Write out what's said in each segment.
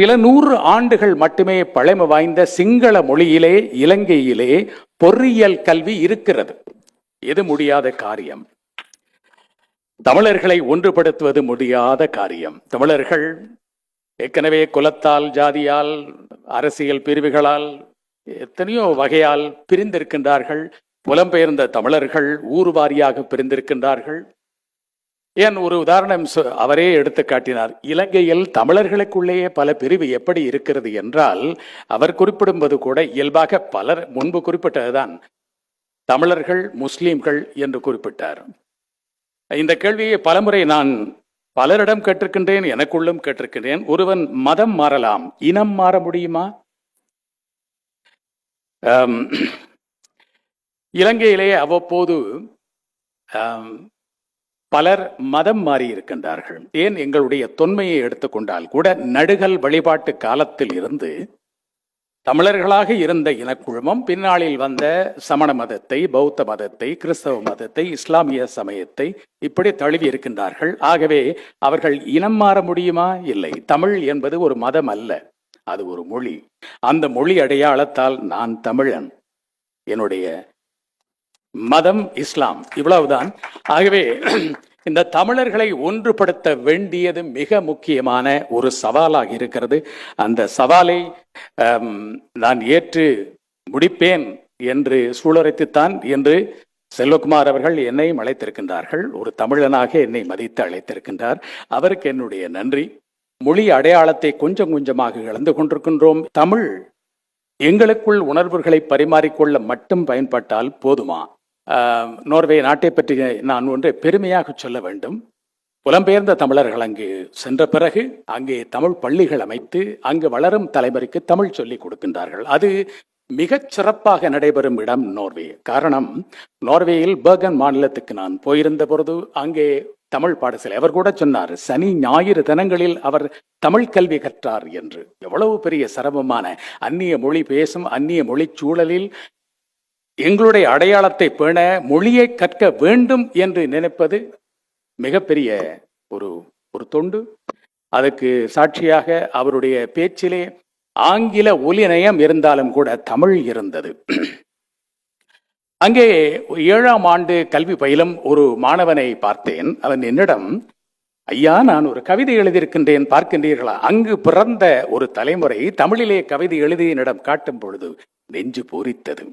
சில நூறு ஆண்டுகள் மட்டுமே பழமை வாய்ந்த சிங்கள மொழியிலே இலங்கையிலே பொறியியல் கல்வி இருக்கிறது. இது முடியாத காரியம். தமிழர்களை ஒன்றுபடுத்துவது முடியாத காரியம். தமிழர்கள் ஏற்கனவே குலத்தால் ஜாதியால் அரசியல் பிரிவுகளால் எத்தனையோ வகையால் பிரிந்திருக்கின்றார்கள். புலம்பெயர்ந்த தமிழர்கள் ஊர் வாரியாக பிரிந்திருக்கின்றார்கள். ஏன் ஒரு உதாரணம் சொ- அவரே எடுத்து காட்டினார். இலங்கையில் தமிழர்களுக்குள்ளேயே பல பிரிவு எப்படி இருக்கிறது என்றால் அவர் குறிப்பிடும்போது கூட இயல்பாக பலர் முன்பு குறிப்பிட்டதுதான். தமிழர்கள் முஸ்லீம்கள் என்று குறிப்பிட்டார். இந்த கேள்வியை பலமுறை நான் பலரிடம் கேட்டிருக்கின்றேன் எனக்குள்ளும் கேட்டிருக்கின்றேன். ஒருவன் மதம் மாறலாம் இனம் மாற முடியுமா? ஆம், இலங்கையிலே அவ்வப்போது பலர் மதம் மாறி இருக்கின்றார்கள். ஏன் எங்களுடைய தொன்மையை எடுத்துக்கொண்டால் கூட நடுகல் வழிபாட்டு காலத்தில் இருந்து தமிழர்களாக இருந்த இனக்குழுமம் பின்னாளில் வந்த சமண மதத்தை பௌத்த மதத்தை கிறிஸ்தவ மதத்தை இஸ்லாமிய சமயத்தை இப்படி தழுவி இருக்கின்றார்கள். ஆகவே அவர்கள் இனம் மாற முடியுமா? இல்லை. தமிழ் என்பது ஒரு மதம் அல்ல. அது ஒரு மொழி. அந்த மொழி அடையாளத்தால் நான் தமிழன். என்னுடைய மதம் இஸ்லாம் இவ்வளவுதான். ஆகவே இந்த தமிழர்களை ஒன்றுபடுத்த வேண்டியது மிக முக்கியமான ஒரு சவாலாக இருக்கிறது. அந்த சவாலை நான் ஏற்று முடிப்பேன் என்று சூழரைத்துத்தான் என்று செல்வகுமார் அவர்கள் என்னையும் அழைத்திருக்கின்றார்கள். ஒரு தமிழனாக என்னை மதித்து அழைத்திருக்கின்றார். அவருக்கு என்னுடைய நன்றி. மொழி அடையாளத்தை கொஞ்சம் கொஞ்சமாக இழந்து கொண்டிருக்கின்றோம். தமிழ் எங்களுக்குள் உணர்வுகளை பரிமாறிக்கொள்ள மட்டும் பயன்பட்டால் போதுமா? நோர்வே நாட்டை பற்றி நான் ஒன்றை பெருமையாக சொல்ல வேண்டும். புலம்பெயர்ந்த தமிழர்கள் அங்கு சென்ற பிறகு அங்கே தமிழ் பள்ளிகள் அமைத்து அங்கு வளரும் தலைமுறைக்கு தமிழ் சொல்லிக் கொடுக்கின்றார்கள். அது மிகச் சிறப்பாக நடைபெறும் இடம் நோர்வே. காரணம் நோர்வேயில் பர்கன் மாநிலத்துக்கு நான் போயிருந்த பொழுது அங்கே தமிழ் பாடசாலை. அவர் கூட சொன்னார் சனி ஞாயிறு தினங்களில் அவர் தமிழ் கல்வி கற்றார் என்று. எவ்வளவு பெரிய சிரமமான அந்நிய மொழி பேசும் அந்நிய மொழி சூழலில் எங்களுடைய அடையாளத்தை பேண மொழியை கற்க வேண்டும் என்று நினைப்பது மிகப்பெரிய ஒரு ஒரு தொண்டு. அதுக்கு சாட்சியாக அவருடைய பேச்சிலே ஆங்கில ஒலிநயம் இருந்தாலும் கூட தமிழ் இருந்தது. அங்கே ஏழாம் ஆண்டு கல்வி பயிலும் ஒரு மாணவனை பார்த்தேன். அவன் என்னிடம் ஐயா நான் ஒரு கவிதை எழுதியிருக்கின்றேன் பார்க்கின்றீர்களா? அங்கு பிறந்த ஒரு தலைமுறை தமிழிலே கவிதை எழுதி என்னிடம் காட்டும் பொழுது நெஞ்சு பூரித்தது.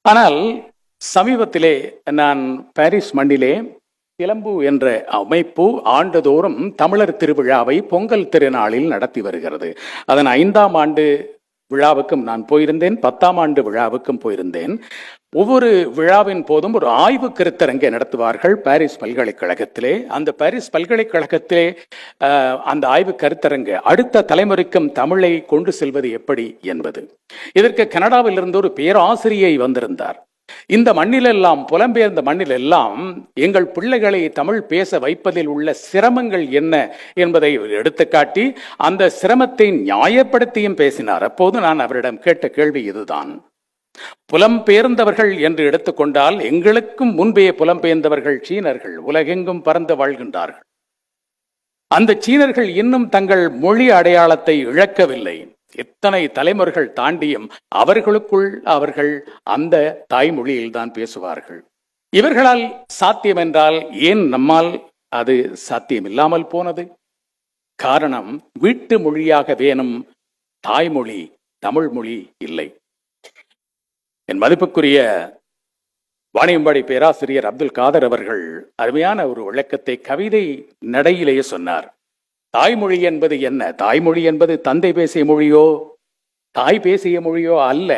ஆனால் சமீபத்திலே நான் பாரிஸ் மண்ணிலே கிளம்பு என்ற அமைப்பு ஆண்டுதோறும் தமிழர் திருவிழாவை பொங்கல் திருநாளில் நடத்தி வருகிறது. அதன் ஐந்தாம் ஆண்டு விழாவுக்கும் நான் போயிருந்தேன். பத்தாம் ஆண்டு விழாவுக்கும் போயிருந்தேன். ஒவ்வொரு விழாவின் போதும் ஒரு ஆய்வு கருத்தரங்கை நடத்துவார்கள் பாரிஸ் பல்கலைக்கழகத்திலே. அந்த பாரிஸ் பல்கலைக்கழகத்திலே அந்த ஆய்வு கருத்தரங்கு அடுத்த தலைமுறைக்கும் தமிழை கொண்டு செல்வது எப்படி என்பது. இதற்கு கனடாவில் இருந்து ஒரு பேராசிரியை வந்திருந்தார். இந்த மண்ணிலெல்லாம் புலம்பெயர்ந்த மண்ணிலெல்லாம் எங்கள் பிள்ளைகளை தமிழ் பேச வைப்பதில் உள்ள சிரமங்கள் என்ன என்பதை எடுத்துக்காட்டி அந்த சிரமத்தை நியாயப்படுத்தியும் பேசினார். அப்போது நான் அவரிடம் கேட்ட கேள்வி இதுதான். புலம்பெயர்ந்தவர்கள் என்று எடுத்துக்கொண்டால் எங்களுக்கும் முன்பே புலம்பெயர்ந்தவர்கள் சீனர்கள் உலகெங்கும் பறந்து வாழ்கின்றார்கள். அந்த சீனர்கள் இன்னும் தங்கள் மொழி அடையாளத்தை இழக்கவில்லை. எத்தனை தலைமுறைகள் தாண்டியும் அவர்களுக்குள் அவர்கள் அந்த தாய்மொழியில் தான் பேசுவார்கள். இவர்களால் சாத்தியம் என்றால் ஏன் நம்மால் அது சாத்தியம் இல்லாமல் போனது? காரணம் வீட்டு மொழியாக வேணும் தாய்மொழி தமிழ் மொழி இல்லை. என் மதிப்புக்குரிய வாணியம்பாடி பேராசிரியர் அப்துல் காதர் அவர்கள் அருமையான ஒரு விளக்கத்தை கவிதை நடையிலேயே சொன்னார். தாய்மொழி என்பது என்ன? தாய்மொழி என்பது தந்தை பேசிய மொழியோ தாய் பேசிய மொழியோ அல்ல.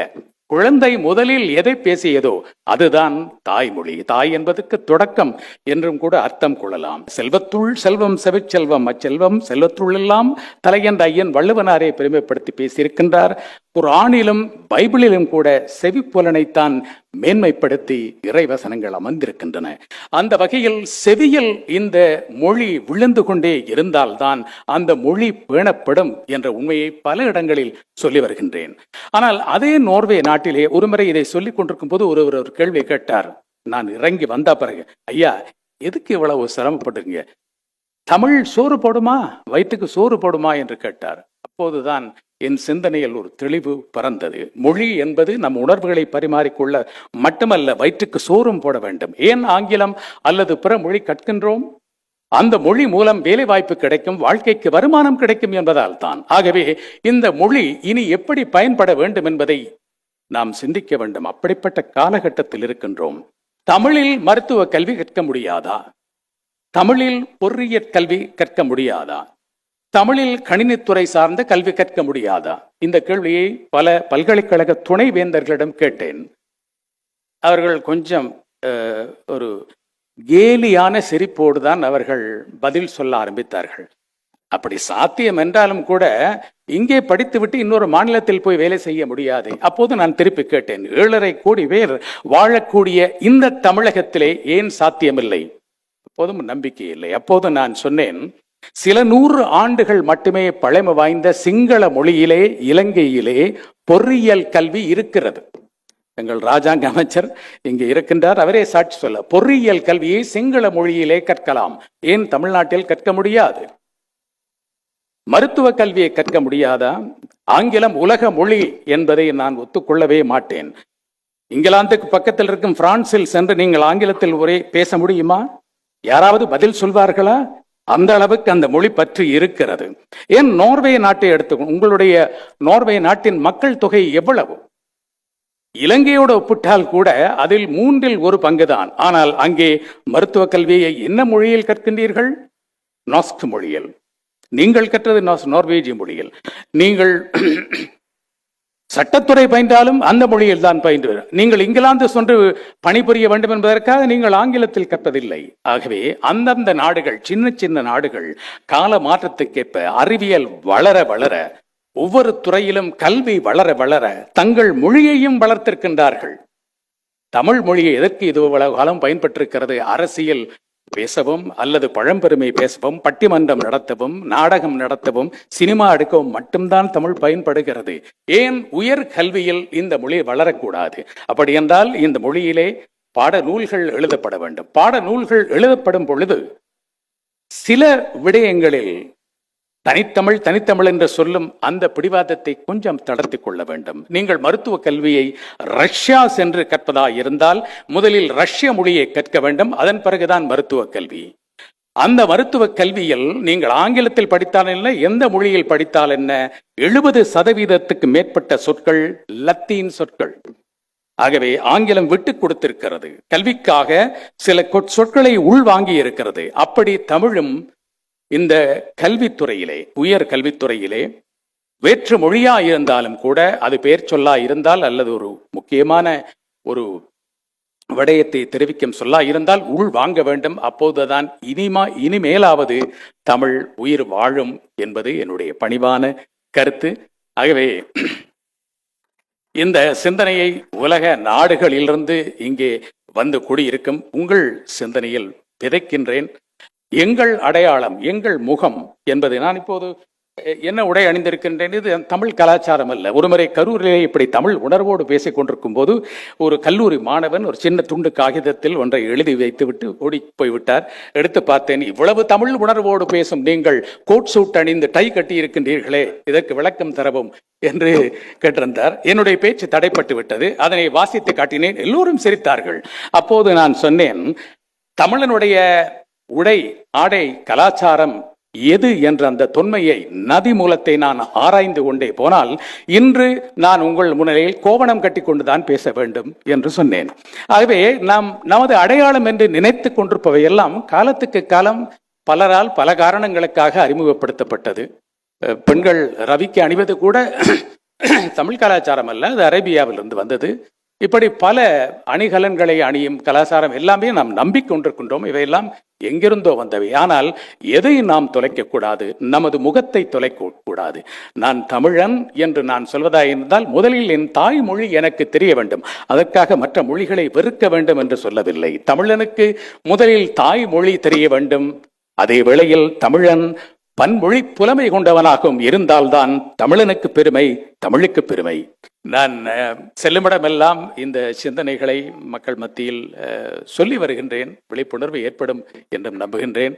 குழந்தை முதலில் எதை பேசியதோ அதுதான் தாய்மொழி. தாய் என்பதற்கு தொடக்கம் என்றும் கூட அர்த்தம் கொள்ளலாம். செல்வத்துள் செல்வம் செவிச்செல்வம் அச்செல்வம் செல்வத்துள் எல்லாம் தலையென்ற ஐயன் வள்ளுவனாரே பெருமைப்படுத்தி பேசியிருக்கின்றார். குரானிலும் பைபிளிலும் கூட செவிப்புலனைத்தான் மேன்மைப்படுத்தி இறைவசனங்கள் அமர்ந்திருக்கின்றன. அந்த வகையில் செவியில் இந்த மொழி விழுந்து கொண்டே இருந்தால்தான் அந்த மொழி பேணப்படும் என்ற உண்மையை பல இடங்களில் சொல்லி வருகின்றேன். ஆனால் அதே நோர்வே நாட்டிலே ஒருமுறை இதை சொல்லிக் கொண்டிருக்கும் போது ஒருவர் ஒரு கேள்வி கேட்டார். நான் இறங்கி வந்த பிறகு ஐயா எதுக்கு இவ்வளவு சிரமப்படுறீங்க தமிழ் சோறு போடுமா? வயிற்றுக்கு சோறு போடுமா? என்று கேட்டார். அப்போதுதான் என் சிந்தனையில் ஒரு தெளிவு பறந்தது. மொழி என்பது நம் உணர்வுகளை பரிமாறிக்கொள்ள மட்டுமல்ல வயிற்றுக்கு சோறும் போட வேண்டும். ஏன் ஆங்கிலம் அல்லது பிற மொழி கற்கின்றோம்? அந்த மொழி மூலம் வேலை வாய்ப்பு கிடைக்கும் வாழ்க்கைக்கு வருமானம் கிடைக்கும் என்பதால் தான். ஆகவே இந்த மொழி இனி எப்படி பயன்பட வேண்டும் என்பதை நாம் சிந்திக்க வேண்டும். அப்படிப்பட்ட காலகட்டத்தில் இருக்கின்றோம். தமிழில் மருத்துவ கல்வி கற்க முடியாதா? தமிழில் பொறியியற் கல்வி கற்க முடியாதா? தமிழில் கணினித்துறை சார்ந்த கல்வி கற்க முடியாதா? இந்த கேள்வியை பல பல்கலைக்கழக துணைவேந்தர்களிடம் கேட்டேன். அவர்கள் கொஞ்சம் ஒரு கேலியான சிரிப்போடு தான் அவர்கள் பதில் சொல்ல ஆரம்பித்தார்கள். அப்படி சாத்தியம் என்றாலும் கூட இங்கே படித்துவிட்டு இன்னொரு மாநிலத்தில் போய் வேலை செய்ய முடியாது. அப்போது நான் திருப்பி கேட்டேன் ஏழரை கோடி பேர் வாழக்கூடிய இந்த தமிழகத்திலே ஏன் சாத்தியமில்லை? அப்போதும் நம்பிக்கை இல்லை. அப்போது நான் சொன்னேன் சில நூறு ஆண்டுகள் மட்டுமே பழமை வாய்ந்த சிங்கள மொழியிலே இலங்கையிலே பொறியியல் கல்வி இருக்கிறது. எங்கள் ராஜாங்க அமைச்சர் இங்கே இருக்கின்றார். அவரே சாட்சி சொல்ல பொறியியல் கல்வியை சிங்கள மொழியிலே கற்கலாம். ஏன் தமிழ்நாட்டில் கற்க முடியாது? மருத்துவ கல்வியை கற்க முடியாதா? ஆங்கிலம் உலக மொழி என்பதை நான் ஒத்துக்கொள்ளவே மாட்டேன். இங்கிலாந்துக்கு பக்கத்தில் இருக்கும் பிரான்சில் சென்று நீங்கள் ஆங்கிலத்தில் ஒரே பேச முடியுமா? யாராவது பதில் சொல்வார்களா? அந்த அளவுக்கு அந்த மொழி பற்றி இருக்கிறது. ஏன் நோர்வே நாட்டை எடுத்து உங்களுடைய நோர்வே நாட்டின் மக்கள் தொகை எவ்வளவு? இலங்கையோடு ஒப்பிட்டால் கூட அதில் மூன்றில் ஒரு பங்குதான். ஆனால் அங்கே மருத்துவ கல்வியை என்ன மொழியில் கற்கின்றீர்கள்? நாஸ்க் மொழியில். நீங்கள் கற்றது நாஸ்- நார்வேஜிய மொழியில். நீங்கள் சட்டத்துறை பயின்றாலும் அந்த மொழியில் தான் பயின்று நீங்கள் இங்கிலாந்து சென்று பணிபுரிய வேண்டும் என்பதற்காக நீங்கள் ஆங்கிலத்தில் கற்பதில்லை. ஆகவே அந்தந்த நாடுகள் சின்ன சின்ன நாடுகள் கால மாற்றத்துக்கேற்ப அறிவியல் வளர வளர ஒவ்வொரு துறையிலும் கல்வி வளர வளர தங்கள் மொழியையும் வளர்த்திருக்கின்றார்கள். தமிழ் மொழியை எதற்கு இது காலம் பயன்பட்டிருக்கிறது அரசியல் பேசவும் அல்லது பழம்பெருமை பேசவும் பட்டிமன்றம் நடத்தவும் நாடகம் நடத்தவும் சினிமா எடுக்கவும் மட்டும்தான் தமிழ் பயன்படுகிறது. ஏன் உயர் கல்வியில் இந்த மொழி வளரக்கூடாது? அப்படி என்றால் இந்த மொழியிலே பாட நூல்கள் எழுதப்பட வேண்டும். பாட நூல்கள் எழுதப்படும் பொழுது சில விடயங்களில் தனித்தமிழ் தனித்தமிழ் என்று சொல்லும் அந்த பிடிவாதத்தை கொஞ்சம் தளர்த்தி கொள்ள வேண்டும். நீங்கள் மருத்துவ கல்வியை ரஷ்யா சென்று கற்பதா இருந்தால் முதலில் ரஷ்ய மொழியை கற்க வேண்டும். அதன் பிறகுதான் மருத்துவ கல்வி. அந்த மருத்துவ கல்வியில் நீங்கள் ஆங்கிலத்தில் படித்தால் என்ன எந்த மொழியில் படித்தால் என்ன எழுபது சதவீதத்துக்கு மேற்பட்ட சொற்கள் லத்தீன் சொற்கள். ஆகவே ஆங்கிலம் விட்டு கொடுத்திருக்கிறது. கல்விக்காக சில சொற்களை உள்வாங்கி இருக்கிறது. அப்படி தமிழும் இந்த கல்வித்துறையிலே உயர் கல்வித்துறையிலே வேற்று மொழியா இருந்தாலும் கூட அது பெயர் சொல்லா இருந்தால் அல்லது ஒரு முக்கியமான ஒரு விடயத்தை தெரிவிக்கும் சொல்லா இருந்தால் உள் வாங்க வேண்டும். அப்போதுதான் இனிமா இனிமேலாவது தமிழ் உயிர் வாழும் என்பது என்னுடைய பணிவான கருத்து. ஆகவே இந்த சிந்தனையை உலக நாடுகளிலிருந்து இங்கே வந்து குடியிருக்கும் உங்கள் சிந்தனையில் விதைக்கின்றேன் எங்கள் அடையாளம் எங்கள் முகம் என்பதை நான் இப்போது என்ன உடை அணிந்திருக்கின்றேன்? இது தமிழ் கலாச்சாரம் அல்ல. ஒருமுறை கரூரிலே இப்படி தமிழ் உணர்வோடு பேசிக் கொண்டிருக்கும் போது ஒரு கல்லூரி மாணவன் ஒரு சின்ன துண்டு காகிதத்தில் ஒன்றை எழுதி வைத்துவிட்டு ஓடி போய்விட்டார். எடுத்து பார்த்தேன் இவ்வளவு தமிழ் உணர்வோடு பேசும் நீங்கள் கோட் சூட் அணிந்து டை கட்டி இருக்கின்றீர்களே இதற்கு விளக்கம் தரவும் என்று கேட்டிருந்தார். என்னுடைய பேச்சு தடைப்பட்டு விட்டது. அதனை வாசித்து காட்டினேன். எல்லோரும் சிரித்தார்கள். அப்போது நான் சொன்னேன் தமிழனுடைய உடை ஆடை கலாச்சாரம் எது என்ற அந்த தொன்மையை நதி மூலத்தை நான் ஆராய்ந்து கொண்டே போனால் இன்று நான் உங்கள் முன்னிலையில் கோவணம் கட்டி கொண்டுதான் பேச வேண்டும் என்று சொன்னேன். ஆகவே நாம் நமது அடையாளம் என்று நினைத்து கொண்டிருப்பவையெல்லாம் காலத்துக்கு காலம் பலரால் பல காரணங்களுக்காக அறிமுகப்படுத்தப்பட்டது. பெண்கள் ரவிக்கு அணிவது கூட தமிழ் கலாச்சாரம் அல்ல அது அரேபியாவிலிருந்து வந்தது. இப்படி பல அணிகலன்களை அணியும் கலாச்சாரம் எல்லாமே நாம் நம்பிக்கொண்டிருக்கின்றோம். இவையெல்லாம் எங்கிருந்தோ வந்தவை. ஆனால் எதை நாம் தொலைக்க கூடாது? நமது முகத்தை தொலைக்க கூடாது. நான் தமிழன் என்று நான் சொல்வதாக இருந்தால் முதலில் என் தாய்மொழி எனக்கு தெரிய வேண்டும். அதற்காக மற்ற மொழிகளை வெறுக்க வேண்டும் என்று சொல்லவில்லை. தமிழனுக்கு முதலில் தாய்மொழி தெரிய வேண்டும். அதே வேளையில் தமிழன் பன்மொழி புலமை கொண்டவனாகவும் இருந்தால்தான் தமிழனுக்கு பெருமை தமிழுக்கு பெருமை. நான் செல்லுமிடமெல்லாம் இந்த சிந்தனைகளை மக்கள் மத்தியில் அஹ், சொல்லி வருகின்றேன் விழிப்புணர்வு ஏற்படும் என்றும் நம்புகின்றேன்.